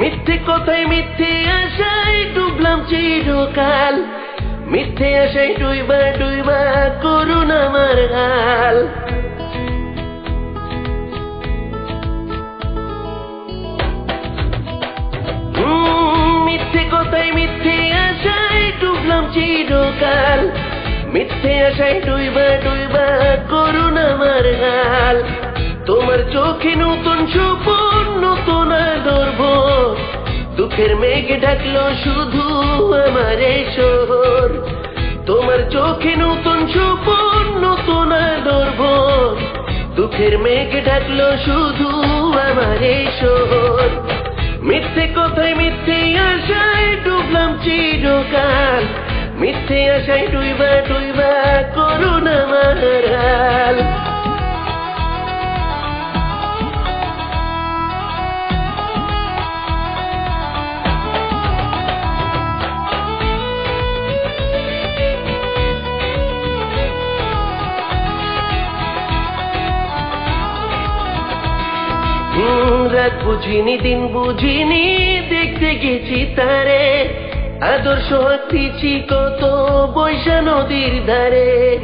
মিথ্যে কথায় মিথ্যে আশায় ডুবলাম চিরকাল। মিথ্যে আশায় ডুইবা ডুইবা করুন আমার হাল। মিথ্যে কথায় মিথ্যে আশায় ডুবলাম চিরকাল। মিথ্যে আশায় ডুইবা ডুইবা করুন আমার হাল। তোমার চোখে নতুন সুপন দুঃখের মেঘ ঢাকলো শুধু আমার শহর। তোমার চোখে নতুন সুপন, নতুন আলোর ভোর। দুঃখের মেঘ ঢাকলো শুধু আমার শহর। মিথ্যে কথায় মিথ্যে আশায় ডুবলাম চিরকাল। মিথ্যে আশায় ডুইবা ডুইবা করুন আমার হাল। রাত বুঝিনি, দিন বুঝিনি, দেখতে গেছি তারে। আদর্শ হাতিছি কত বৈশা নদীর ধারে।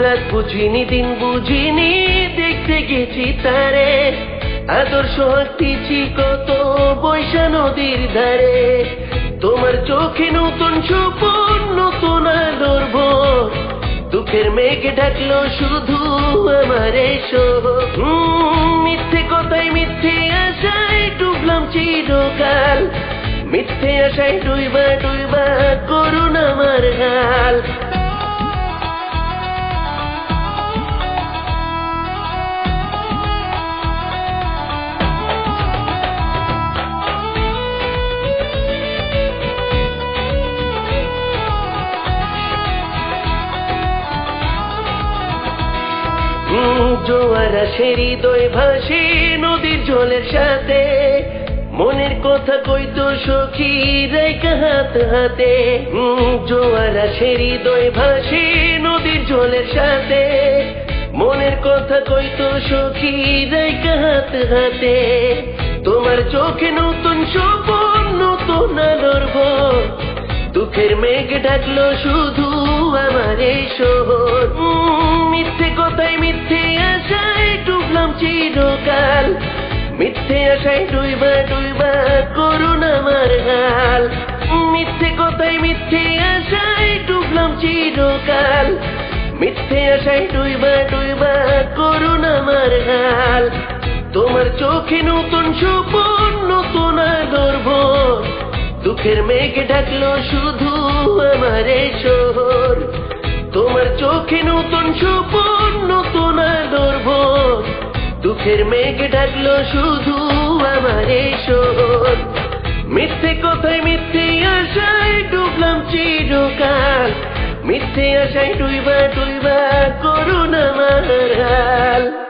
রাত বুঝিনি, দিন বুঝিনি, দেখতে গেছি তারে। আদর্শ হাতিছি কত বৈশা নদীর ধারে। তোমার চোখে নতুন সুপন নতুন আলোর দুঃখের মেঘ ঢাকলো শুধু আমার। মিথ্যে কথায় মিথ্যে আশায় ডুবলাম চিরকাল মিথ্যে আশায় ডুইবা ডুইবা করুন আমার হাল জোয়ার আসে হৃদয় ভাসে, নদীর জলের সাথে। মনের কথা কইতো সখী, রেখা হাত হাতে। জোয়ার আসে হৃদয় ভাসে, নদীর জলের সাথে। মনের কথা কইতো সখী, রেখা হাত হাতে। তোমার চোখে নতুন সপন নতুন আলোর দুঃখের মেঘ ডাকলো শুধু আমার এই শহর। মিথ্যে কথায় মিথ্যে আশায় ডুবলাম চিরকাল। মিথ্যে আশায় ডুইবা ডুইবা করুন আমার হাল। মিথ্যে কথায় মিথ্যে আশায় ডুবলাম চিরকাল। মিথ্যে আশায় ডুইবা ডুইবা করুন আমার হাল। তোমার চোখে নতুন সুপন নতুন আলোর ভোর দুঃখের মেঘ ঢাকলো শুধু চোখে নতুন সুপন, নতুন আদর দুঃখের মেঘ ডাকলো শুধু আমার এই শোর মিথ্যে কথায় মিথ্যে আশায় ডুবলাম চিরকাল। মিথ্যে আশায় ডুইবা ডুইবা করুন আমার হাল।